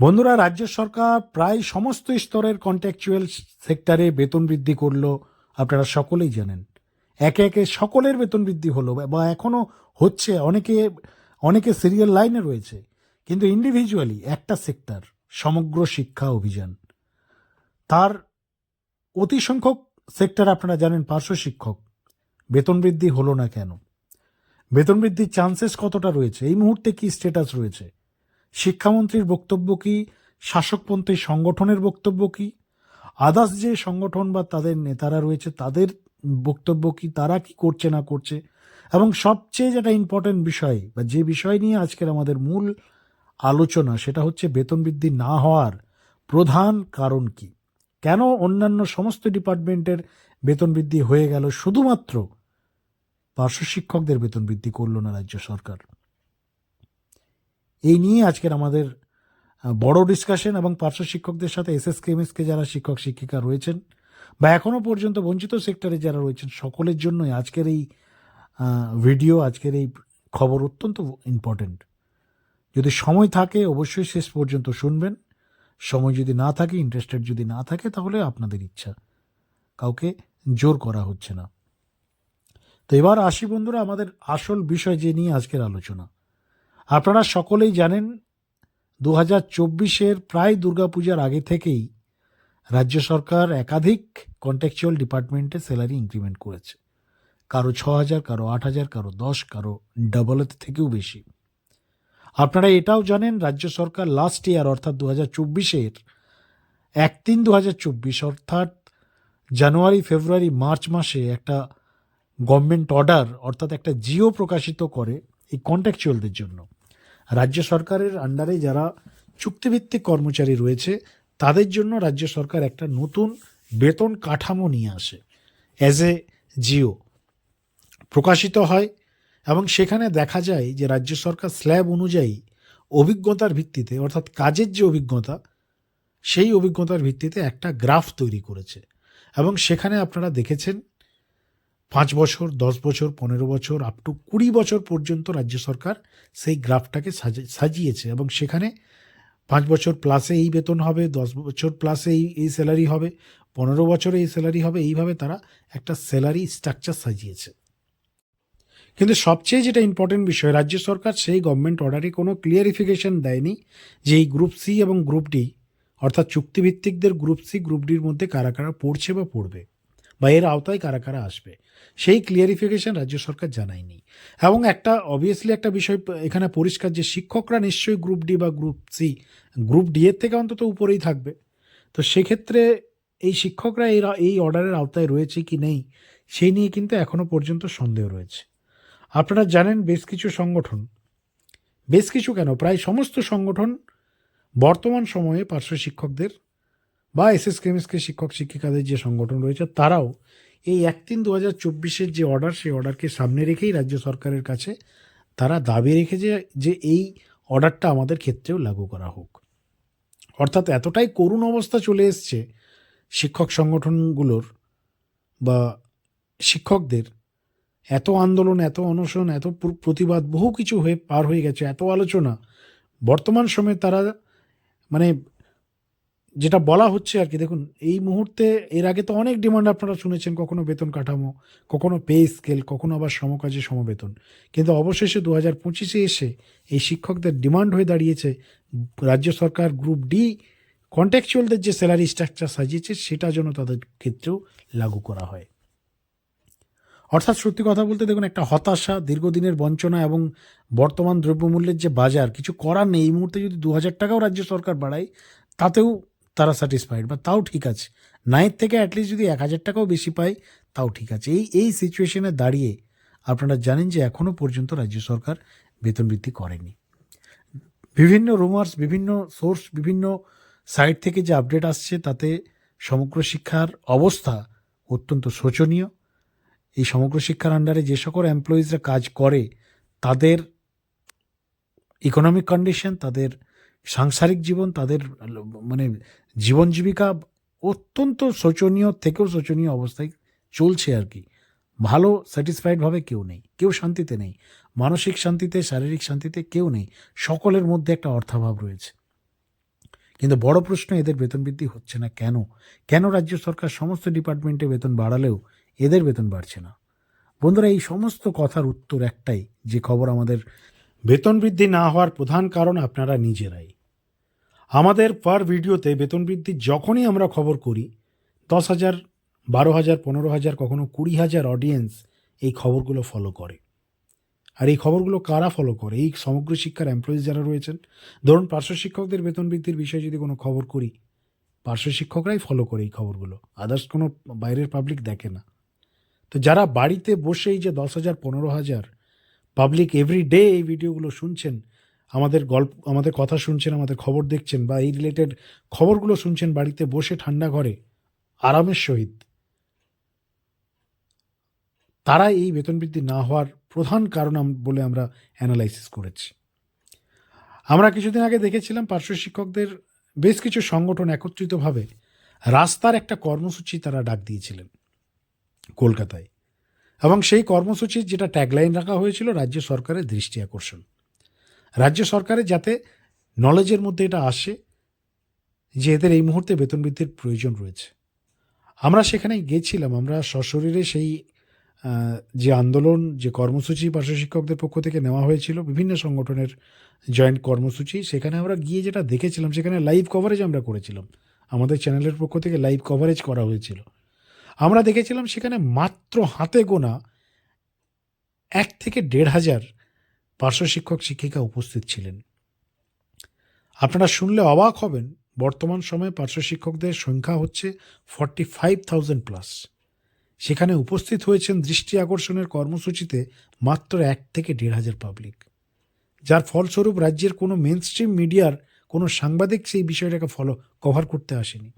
বন্ধুরা, রাজ্য সরকার প্রায় সমস্ত স্তরের কন্ট্রাকচুয়াল সেক্টরে বেতন বৃদ্ধি করল। আপনারা সকলেই জানেন। একে একে সকলের বেতন বৃদ্ধি হলো বা এখনও হচ্ছে। অনেকে অনেকে সিরিয়াল লাইনে রয়েছে। কিন্তু ইন্ডিভিজুয়ালি একটা সেক্টর সমগ্র শিক্ষা অভিযান। তার অতি সংখ্যক সেক্টর আপনারা জানেন, পার্শ্ব শিক্ষক। বেতন বৃদ্ধি হলো না কেন? বেতন বৃদ্ধির চান্সেস কতটা রয়েছে? এই মুহূর্তে কি স্ট্যাটাস রয়েছে? শিক্ষামন্ত্রীর বক্তব্য কি? শাসকপন্থী সংগঠনের বক্তব্য কি? আদার্স যে সংগঠন বা তাদের নেতারা রয়েছে, তাদের বক্তব্য কি? তারা কি করছে না করছে? এবং সবচেয়ে যেটা ইম্পর্টেন্ট বিষয় বা যে বিষয় নিয়ে আজকের আমাদের মূল আলোচনা, সেটা হচ্ছে বেতন বৃদ্ধি না হওয়ার প্রধান কারণ কি? কেন অন্যান্য সমস্ত ডিপার্টমেন্টের বেতন বৃদ্ধি হয়ে গেল? শুধুমাত্র পার্শ্ব শিক্ষকদের বেতন বৃদ্ধি করল না রাজ্য সরকার? এই নিয়ে আজকের আমাদের বড় ডিসকাশন এবং পার্শ্ব শিক্ষকদের সাথে এস এস কেমিসকে যারা শিক্ষক, শিক্ষিকা রয়েছেন বা এখনও পর্যন্ত বঞ্চিত সেক্টরে যারা রয়েছেন, সকলের জন্যই আজকের এই ভিডিও আজকের এই খবর অত্যন্ত ইম্পর্টেন্ট যদি সময় থাকে, অবশ্যই শেষ পর্যন্ত শুনবেন। সময় যদি না থাকে ইন্টারেস্টেড যদি না থাকে, তাহলে আপনাদের ইচ্ছা। কাউকে জোর করা হচ্ছে না। তো এবার আসি বন্ধুরা আমাদের আসল বিষয় যে নিয়ে আজকের আলোচনা। আপনারা সকলেই জানেন দু হাজার চব্বিশের প্রায় দুর্গাপূজার আগে থেকেই রাজ্য সরকার একাধিক কন্ট্রাকচুয়াল ডিপার্টমেন্টে স্যালারি ইনক্রিমেন্ট করেছে। কারও ছ হাজার কারও আট হাজার কারও দশ, কারও ডাবলের থেকেও বেশি। আপনারা এটাও জানেন, রাজ্য সরকার লাস্ট ইয়ার অর্থাৎ দু হাজার চব্বিশের এক তিন দু হাজার চব্বিশ, অর্থাৎ জানুয়ারি, ফেব্রুয়ারি, মার্চ মাসে একটা গভর্নমেন্ট অর্ডার অর্থাৎ একটা জিও প্রকাশিত করে এই কন্ট্রাকচুয়ালদের জন্য। রাজ্য সরকারের আন্ডারে যারা চুক্তিভিত্তিক কর্মচারী রয়েছে, তাদের জন্য রাজ্য সরকার একটা নতুন বেতন কাঠামো নিয়ে আসে। অ্যাজ এ জিও প্রকাশিত হয় এবং সেখানে দেখা যায় যে রাজ্য সরকার স্ল্যাব অনুযায়ী অভিজ্ঞতার ভিত্তিতে, অর্থাৎ কাজের যে অভিজ্ঞতা, সেই অভিজ্ঞতার ভিত্তিতে একটা গ্রাফ তৈরি করেছে। এবং সেখানে আপনারা দেখেছেন পাঁচ বছর, দশ বছর, পনেরো বছর আপ টু কুড়ি বছর পর্যন্ত রাজ্য সরকার সেই গ্রাফটাকে সাজা- সাজিয়েছে এবং সেখানে পাঁচ বছর প্লাসে এই বেতন হবে, দশ বছর প্লাসে এই এই স্যালারি হবে, পনেরো বছরে এই স্যালারি হবে, এইভাবে তারা একটা স্যালারি স্ট্রাকচার সাজিয়েছে। কিন্তু সবচেয়ে যেটা ইম্পর্টেন্ট বিষয়, রাজ্য সরকার সেই গভর্নমেন্ট অর্ডারে কোনো ক্লিয়ারিফিকেশন দেয়নি যে এই গ্রুপ সি এবং গ্রুপ ডি অর্থাৎ চুক্তিভিত্তিকদের গ্রুপ সি গ্রুপ ডির মধ্যে কারা কারা পড়ছে বা পড়বে, বা এর আওতায় কারা কারা আসবে। সেই ক্লিয়ারিফিকেশন রাজ্য সরকার জানায়নি। এবং একটা অবভিয়াসলি একটা বিষয়, এখানে পরিষ্কার যে শিক্ষকরা নিশ্চয়ই গ্রুপ ডি বা গ্রুপ সি গ্রুপ ডি এর থেকে অন্তত উপরেই থাকবে। তো সেক্ষেত্রে এই শিক্ষকরা এই এই অর্ডারের আওতায় রয়েছে কি নেই, সেই নিয়ে কিন্তু এখনও পর্যন্ত সন্দেহ রয়েছে। আপনারা জানেন বেশ কিছু সংগঠন, বেশ কিছু কেন, প্রায় সমস্ত সংগঠন বর্তমান সময়ে পার্শ্ব শিক্ষকদের বা এস এস কেমিসকে শিক্ষক শিক্ষিকাদের যে সংগঠন রয়েছে, তারাও এই এক তিন দু হাজার চব্বিশের যে অর্ডার সেই অর্ডারকে সামনে রেখেই রাজ্য সরকারের কাছে তারা দাবি রেখেছে যে যে এই অর্ডারটা আমাদের ক্ষেত্রেও লাগু করা হোক। অর্থাৎ এতটাই করুণ অবস্থা চলে এসছে শিক্ষক সংগঠনগুলোর বা শিক্ষকদের। এত আন্দোলন, এত অনশন, এত প্রতিবাদ, বহু কিছু হয়ে, পার হয়ে গেছে, এত আলোচনা। বর্তমান সময়ে তারা মানে যেটা বলা হচ্ছে আর কি, দেখুন, এই মুহূর্তে এর আগে তো অনেক ডিমান্ড আপনারা শুনেছেন, কখনো বেতন কাঠামো, কখনো পে স্কেল কখনো আবার সমকাজে সমবেতন। কিন্তু অবশেষে দু হাজার পঁচিশে এসে এই শিক্ষকদের ডিমান্ড হয়ে দাঁড়িয়েছে। রাজ্য সরকার গ্রুপ ডি কন্ট্রাকচুয়ালদের যে স্যালারি স্ট্রাকচার সাজিয়েছে, সেটা যেন তাদের ক্ষেত্রেও লাগু করা হয়। অর্থাৎ সত্যি কথা বলতে দেখুন, একটা হতাশা, দীর্ঘদিনের বঞ্চনা এবং বর্তমান দ্রব্যমূল্যের যে বাজার, কিছু করার নেই। এই মুহূর্তে যদি দু হাজার টাকাও রাজ্য সরকার বাড়ায়, তাতেও তারা স্যাটিসফাইড বা তাও ঠিক আছে। নাইট থেকে অ্যাটলিস্ট যদি এক হাজার টাকাও বেশি পায় তাও ঠিক আছে। এই এই সিচুয়েশনে দাঁড়িয়ে আপনারা জানেন যে এখনও পর্যন্ত রাজ্য সরকার বেতন বৃদ্ধি করেনি। বিভিন্ন রুমার্স বিভিন্ন সোর্স বিভিন্ন সাইট থেকে যে আপডেট আসছে, তাতে সমগ্র শিক্ষার অবস্থা অত্যন্ত শোচনীয়। এই সমগ্র শিক্ষার আন্ডারে যে সকল এমপ্লয়িজরা কাজ করে, তাদের ইকোনমিক কন্ডিশন তাদের সাংসারিক জীবন তাদের মানে জীবন জীবিকা অত্যন্ত শোচনীয়, থেকেও শোচনীয় অবস্থায় চলছে আর কি। ভালো স্যাটিসফাইডভাবে কেউ নেই, কেউ শান্তিতে নেই, মানসিক শান্তিতে, শারীরিক শান্তিতে কেউ নেই, সকলের মধ্যে একটা অর্থাভাব রয়েছে। কিন্তু বড় প্রশ্ন, এদের বেতন বৃদ্ধি হচ্ছে না কেন? কেন রাজ্য সরকার সমস্ত ডিপার্টমেন্টে বেতন বাড়ালেও এদের বেতন বাড়ছে না? বন্ধুরা, এই সমস্ত কথার উত্তর একটাই, যে খবর আমাদের বেতন বৃদ্ধি না হওয়ার প্রধান কারণ আপনারা নিজেরাই। আমাদের পার ভিডিওতে বেতন বৃদ্ধি যখনই আমরা খবর করি, দশ হাজার, বারো হাজার, পনেরো হাজার, কখনো কুড়ি হাজার অডিয়েন্স এই খবরগুলো ফলো করে। আর এই খবরগুলো কারা ফলো করে? এই সমগ্র শিক্ষার এমপ্লয়িজ যারা রয়েছেন, ধরুন পার্শ্ব শিক্ষকদের বেতন বৃদ্ধির বিষয়ে যদি কোনো খবর করি, পার্শ্ব শিক্ষকরাই ফলো করে এই খবরগুলো। আদার্স কোনো বাইরের পাবলিক দেখে না। তো যারা বাড়িতে বসেই যে দশ হাজার, পনেরো হাজার পাবলিক এভরি ডে এই ভিডিওগুলো শুনছেন, আমাদের গল্প, আমাদের কথা শুনছেন, আমাদের খবর দেখছেন বা এই রিলেটেড খবরগুলো শুনছেন বাড়িতে বসে ঠান্ডা ঘরে, আরামের সহিত। তারা এই বেতন বৃদ্ধি না হওয়ার প্রধান কারণ বলে আমরা অ্যানালাইসিস করেছি। আমরা কিছুদিন আগে দেখেছিলাম পার্শ্ব শিক্ষকদের বেশ কিছু সংগঠন একত্রিতভাবে রাস্তার একটা কর্মসূচি তারা ডাক দিয়েছিলেন, কলকাতায়। এবং সেই কর্মসূচির যেটা ট্যাগলাইন রাখা হয়েছিল, রাজ্য সরকারের দৃষ্টি আকর্ষণ। রাজ্য সরকারের যাতে নলেজের মধ্যে এটা আসে যে এদের এই মুহূর্তে বেতন বৃদ্ধির প্রয়োজন রয়েছে। আমরা সেখানে গেছিলাম, আমরা সশরীরে সেই যে আন্দোলন, যে কর্মসূচি পার্শ্ব শিক্ষকদের পক্ষ থেকে নেওয়া হয়েছিল, বিভিন্ন সংগঠনের জয়েন্ট কর্মসূচি, সেখানে আমরা গিয়ে যেটা দেখেছিলাম, সেখানে লাইভ কভারেজ আমরা করেছিলাম। আমাদের চ্যানেলের পক্ষ থেকে লাইভ কভারেজ করা হয়েছিল। আমরা দেখেছিলাম সেখানে মাত্র হাতে গোনা এক থেকে দেড় হাজার পার্শ্ব শিক্ষক, শিক্ষিকা উপস্থিত ছিলেন। আপনারা শুনলে অবাক হবেন, বর্তমান সময়ে পার্শ্ব শিক্ষকদের সংখ্যা হচ্ছে ফর্টি ফাইভ থাউজেন্ড প্লাস সেখানে উপস্থিত হয়েছেন দৃষ্টি আকর্ষণের কর্মসূচিতে মাত্র এক থেকে দেড় হাজার পাবলিক যার ফলস্বরূপ রাজ্যের কোনো মেন স্ট্রিম মিডিয়ার কোনো সাংবাদিক সেই বিষয়টাকে ফলো কভার করতে আসেনি।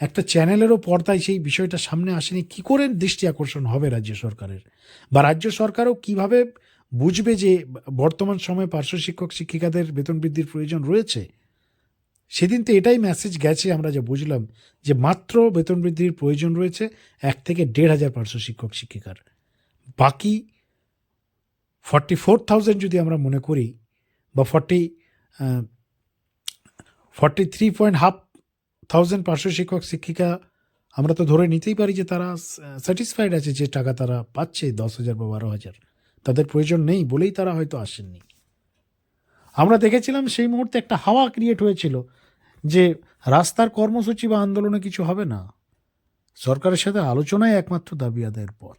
একটা চ্যানেলেরও পর্দায় সেই বিষয়টা সামনে আসেনি। কি করে দৃষ্টি আকর্ষণ হবে রাজ্য সরকারের? বা রাজ্য সরকারও কীভাবে বুঝবে যে বর্তমান সময়ে পার্শ্ব শিক্ষক শিক্ষিকাদের বেতন বৃদ্ধির প্রয়োজন রয়েছে? সেদিন তো এটাই মেসেজ গেছে, আমরা যা বুঝলাম, যে মাত্র বেতন বৃদ্ধির প্রয়োজন রয়েছে এক থেকে দেড় হাজার পার্শ্ব শিক্ষক শিক্ষিকার। বাকি ফর্টি ফোর থাউজেন্ড যদি আমরা মনে করি, বা forty forty three point half thousand পার্শ্ব শিক্ষক, শিক্ষিকা আমরা তো ধরে নিতেই পারি যে তারা স্যাটিসফাইড আছে যে টাকা তারা পাচ্ছে, দশ হাজার বা বারো হাজার। তাদের প্রয়োজন নেই বলেই তারা হয়তো আসেননি। আমরা দেখেছিলাম সেই মুহূর্তে একটা হাওয়া ক্রিয়েট হয়েছিল যে রাস্তার কর্মসূচি বা আন্দোলনে কিছু হবে না। সরকারের সাথে আলোচনায় একমাত্র দাবি আদায়ের পথ।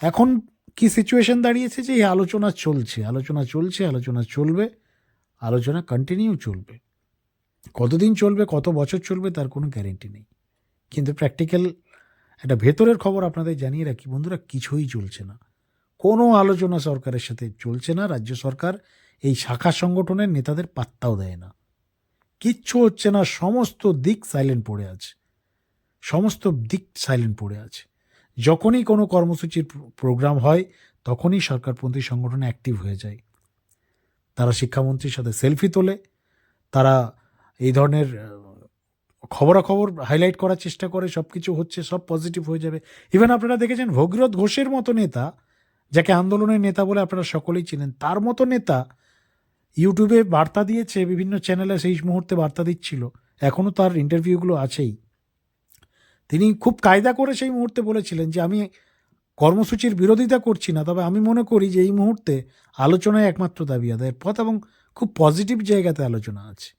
এখন কি সিচুয়েশন দাঁড়িয়েছে যে এই আলোচনা চলছে আলোচনা চলছে, আলোচনা চলবে, আলোচনা কন্টিনিউ চলবে। কতদিন চলবে, কত বছর চলবে তার কোনো গ্যারেন্টি নেই। কিন্তু প্র্যাকটিক্যাল একটা ভেতরের খবর আপনাদের জানিয়ে রাখি, বন্ধুরা, কিছুই চলছে না। কোনো আলোচনা সরকারের সাথে চলছে না, রাজ্য সরকার এই শাখা সংগঠনের নেতাদের পাত্তাও দেয় না। কিচ্ছু হচ্ছে না, সমস্ত দিক সাইলেন্ট পড়ে আছে। সমস্ত দিক সাইলেন্ট পড়ে আছে। যখনই কোনো কর্মসূচির প্রোগ্রাম হয়, তখনই সরকারপন্থী সংগঠন অ্যাক্টিভ হয়ে যায়। তারা শিক্ষামন্ত্রীর সাথে সেলফি তোলে, তারা এই ধরনের খবরাখবর হাইলাইট করার চেষ্টা করে সব কিছু হচ্ছে, সব পজিটিভ হয়ে যাবে। ইভেন আপনারা দেখেছেন ভগীরথ ঘোষের মতো নেতা, যাকে আন্দোলনের নেতা বলে আপনারা সকলেই চিনেন, তার মতো নেতা ইউটিউবে বার্তা দিয়েছে, বিভিন্ন চ্যানেলে সেই মুহূর্তে বার্তা দিচ্ছিল। এখনও তার ইন্টারভিউগুলো আছেই। তিনি খুব কায়দা করে সেই মুহূর্তে বলেছিলেন যে, আমি কর্মসূচির বিরোধিতা করছি না, তবে আমি মনে করি যে এই মুহূর্তে আলোচনায় একমাত্র দাবি আদায়ের পথ এবং খুব পজিটিভ জায়গাতে আলোচনা আছে।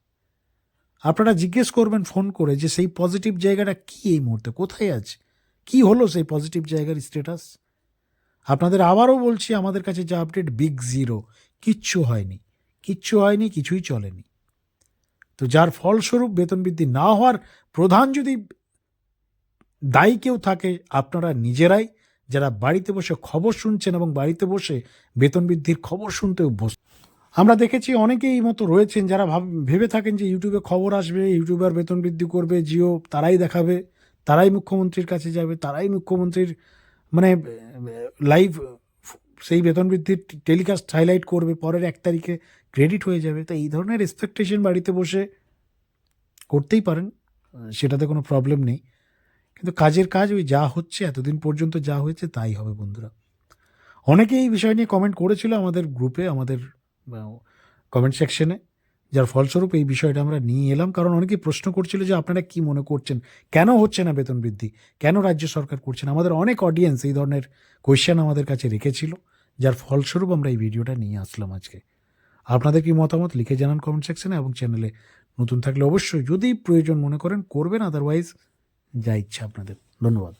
আপনারা জিজ্ঞেস করবেন, ফোন করে যে সেই পজিটিভ জায়গাটা কি এই মুহূর্তে? কোথায় আছে? কি হলো সেই পজিটিভ জায়গার স্ট্যাটাস আপনাদের আবারও বলছি, আমাদের কাছে যা আপডেট বিগ জিরো কিচ্ছু হয়নি। কিচ্ছু হয়নি, কিছুই চলেনি। তো যার ফলস্বরূপ বেতন বৃদ্ধি না হওয়ার প্রধান যদি দায়ী কেউ থাকে, আপনারা নিজেরাই, যারা বাড়িতে বসে খবর শুনছেন এবং বাড়িতে বসে বেতন বৃদ্ধির খবর শুনতে অভ্যস্ত আমরা দেখেছি অনেকেই এই মতো রয়েছেন যারা ভাব, ভেবে থাকেন যে ইউটিউবে খবর আসবে, ইউটিউবার বেতন বৃদ্ধি করবে, জিও তারাই দেখাবে, তারাই মুখ্যমন্ত্রীর কাছে যাবে, তারাই মুখ্যমন্ত্রীর মানে লাইভ সেই বেতন বৃদ্ধির টেলিকাস্ট হাইলাইট করবে, পরের এক তারিখে ক্রেডিট হয়ে যাবে। তো এই ধরনের এক্সপেকটেশন বাড়িতে বসে করতেই পারেন, সেটাতে কোনো প্রবলেম নেই। কিন্তু কাজের কাজ ওই যা হচ্ছে, এতদিন পর্যন্ত যা হয়েছে, তাই হবে বন্ধুরা। অনেকে এই বিষয় নিয়ে কমেন্ট করেছিল আমাদের গ্রুপে আমাদের কমেন্ট সেকশনে যার ফলস্বরূপ এই বিষয়টা আমরা নিয়ে এলাম, কারণ অনেকেই প্রশ্ন করছিল যে আপনারা কি মনে করছেন? কেন হচ্ছে না বেতন বৃদ্ধি? কেন রাজ্য সরকার করছে না? আমাদের অনেক অডিয়েন্স এই ধরনের কোয়েশ্চেন আমাদের কাছে রেখেছিল, যার ফলস্বরূপ আমরা এই ভিডিওটা নিয়ে আসলাম আজকে। আপনাদের কি মতামত লিখে জানান কমেন্ট সেকশনে এবং চ্যানেলে নতুন থাকলে অবশ্যই যদি প্রয়োজন মনে করেন করবেন আদারওয়াইজ যা ইচ্ছা আপনাদের। ধন্যবাদ।